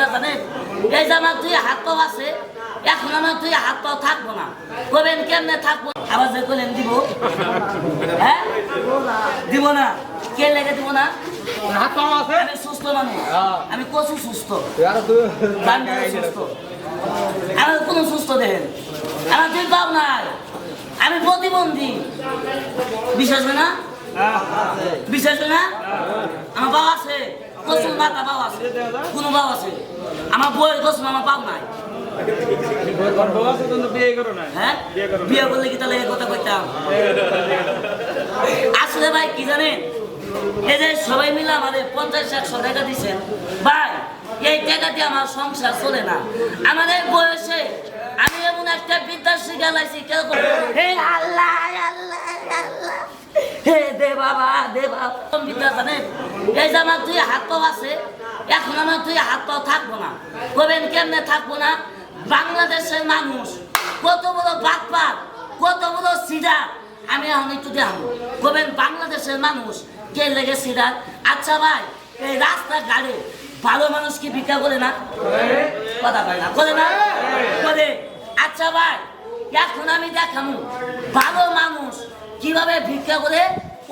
বিদ্যা জানেন এই যে আমার দুই হাত পাও আছে এখন আমার দুই হাত পাও থাকব না। কবেন কেমনে থাকব? আবার যে করলেন দিব। হ্যাঁ? দিব না। কে লেগে দিব না? হাত পাওয়া আছে? আমি সুস্থ মানুষ। হ্যাঁ। আমি কচু সুস্থ। আমার কোনো সুস্থ দেখেন। আমার দুই পাও নাই। আমি প্রতিবন্ধী। বিশ্বাস না? বিশ্বাস হয় না? আমার বাবা আছে। আছে। আছে? আমার আমার পাও নাই। হ্যাঁ? আসলে ভাই, কি এই যে সবাই মিলে আমাদের পঞ্চাশ, একশো টাকা ভাই, এই আমার সংসার চলে না। আমাদের বয়সে আমি এমন একটা বিদ্যা শিখে কেউ আল্লাহ বাবা, দে এই হাত পাও আছে আমার হাত পাও থাকব না। কবেন কেমনে থাকব না? বাংলাদেশের মানুষ, কত বড় বাটপাত কত বড় সিডার আমি এখন একটু দেখাবো বলবেন বাংলাদেশের মানুষ, কে লেগে সিডার আচ্ছা ভাই, এই রাস্তা গাড়ি ভালো মানুষ কি ভিক্ষা করে না? কথা কয় না, করে না? করে। আচ্ছা ভাই, এখন আমি দেখামু ভালো মানুষ কীভাবে ভিক্ষা করে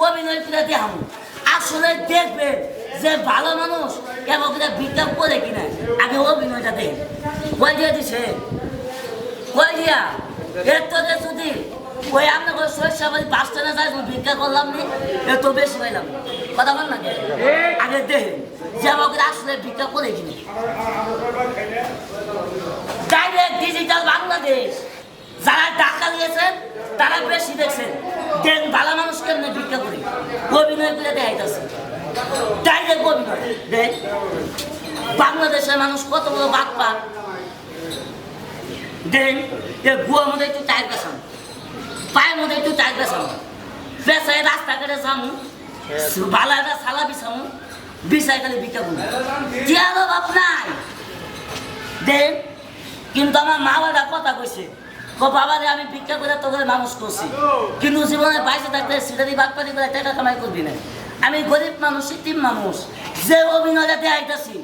অভিনয় করে দেখামু আসলে দেখবেন যে ভালো মানুষ এবং ভিক্ষা করে কিনা, আগে অভিনয়টা দেখ। কয় দিয়ে দিছে? কই দিয়া? এর তো যদি ওই ওই সরিষা বাড়ি বাস স্ট্যান্ডে যাই ভিক্ষা করলাম নি এত বেশি পাইলাম। কথা বল না আগে দেখেন যে আমাকে আসলে ভিক্ষা করে কিনে। Direct digital Bangladesh. যারা টাকা দিয়েছেন তারা বেশি দেখছেন দেন ভালো মানুষ কেমনে ভিক্ষা করি? অভিনয় করে দেখাইতেছে। ডাইরেক্ট অভিনয়। দেখ, বাংলাদেশের মানুষ কত বড় বাদ পাক দেন, এ গুয়ার মধ্যে একটু টায়ার পেছাম পায়ের মধ্যে একটু টায়ার পেছাম পেছায় রাস্তাঘাটে যামু একটা সালা বিছামু বিছাই খালি বিকা গুলো টিয়ারও বাপ নাই। দেন কিন্তু আমার মা বাবা কথা কইছে বাবারে, আমি ভিক্ষা করে তোকে মানুষ করছি। কিন্তু জীবনে বাইসে থাকতে সিটারি বাটপাটি করে টাকা কামাই করবি না। আমি গরিব মানুষ সিটিম মানুষ। যে অভিনয়টাতে আইতাছি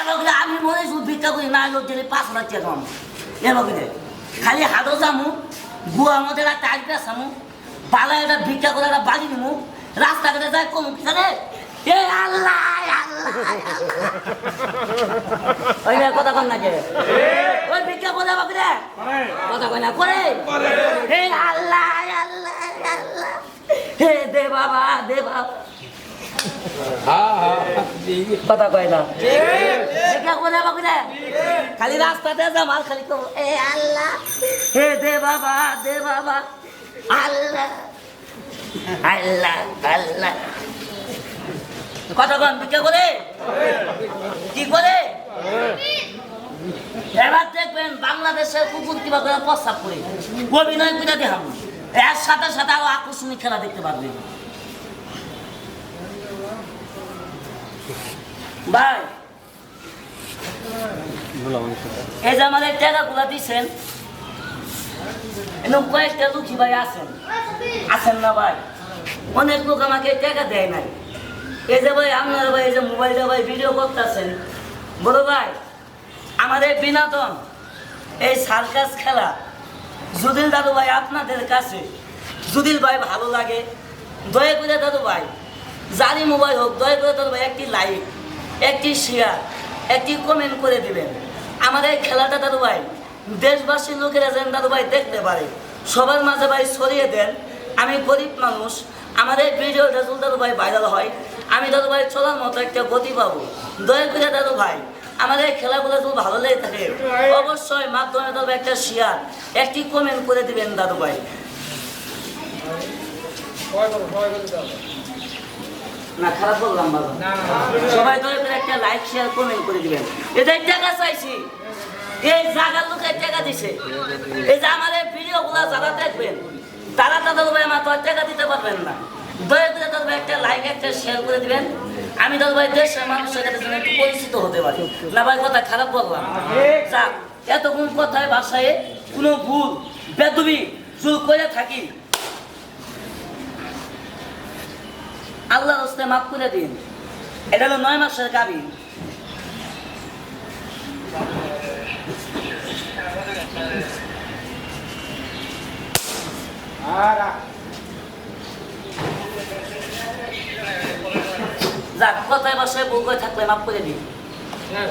এবার আমি মনে ভিক্ষা করি, না লোক দিলে পাঁচ লাখ টাকা কম এবার খালি হাতও যামু গুয়া মধ্যে একটা টাইট সামু পালা এটা ভিক্ষা করে একটা বাড়ি নিমু, রাস্তাঘাটে যায় কমু জানে এ আল্লাহ আল্লাহ ওই মেয়ে কথা কন নাকি ওই ভিক্ষা করে বাকি রে কথা কয় না করে। হে আল্লাহ আল্লাহ আল্লাহ। হে দে বাবা দে বাবা। কথা কয় না। ভিক্ষা করে বাকি রে খালি রাস্তাতে যা মাল খালি কব এ আল্লাহ হে দে বাবা দে বাবা। আল্লাহ আল্লাহ আল্লাহ। কন ভিক্ষা করে কি করে এবার দেখবেন বাংলাদেশের কুকুর কীভাবে প্রস্তাব করে। অভিনয় করে দেখাবো। এর সাথে সাথে আরও আকর্ষণীয় খেলা দেখতে পারবেন ভাই, এই যে আমাদের টাকাগুলা দিচ্ছেন এরকম কয়েকটা লুকি ভাই আছেন। আছেন না ভাই? অনেক লোক আমাকে টাকা দেয় নাই। এই যে ভাই, আপনার ভাই, এই যে মোবাইলে ভাই ভিডিও করতেছেন। বড় ভাই, আমাদের বিনোদন, এই সার্কাস খেলা যদিল দাদু ভাই আপনাদের কাছে যদিল ভাই ভালো লাগে। দয়া করে দাদু ভাই, যারই মোবাইল হোক, দয়া করে দাদু ভাই একটি লাইক একটি শেয়ার একটি কমেন্ট করে দিবেন। আমাদের এই খেলাটা দাদু ভাই, দেশবাসীর লোকেরা যেন দাদু ভাই দেখতে পারে। সবার মাঝে ভাই ছড়িয়ে দেন। আমি গরিব মানুষ আমাদের ভিডিও রেজুল দাদু ভাই ভাইরাল হয় আমি দাদু ভাই চলার মতো একটা গতি পাবো। দয়া করে দাদু ভাই আমাদের খেলাগুলো যদি ভালো লেগে থাকে। অবশ্যই মাধ্যমে দাদু ভাই একটা শেয়ার একটি কমেন্ট করে দিবেন দাদু ভাই। না খারাপ বললাম বাবা। সবাই দয়া করে একটা লাইক শেয়ার কমেন্ট করে দিবেন। এদের টাকা চাইছি এই জায়গার লোকের টাকা দিছে। এই যে আমাদের ভিডিও গুলা যারা দেখবেন তারা তাদের ভাই আমার আর টাকা দিতে পারবেন না। দয়া করে তাদের ভাই একটা লাইক একটা শেয়ার করে দিবেন। আমি তাদের ভাই দেশের মানুষের কাছে একটু পরিচিত হতে পারি। না ভাই, কথা খারাপ বললাম। যাক, এতক্ষণ কথায়, ভাষায় কোনো ভুল, বেদবি, চুল করে থাকি। আল্লাহ হস্তে মাফ করে দিন। এটা হলো নয় মাসের গাবি হ্যাঁ রাখ যাক কথায় বাসায় বউ থাকলে মাফ করে দিই হ্যাঁ।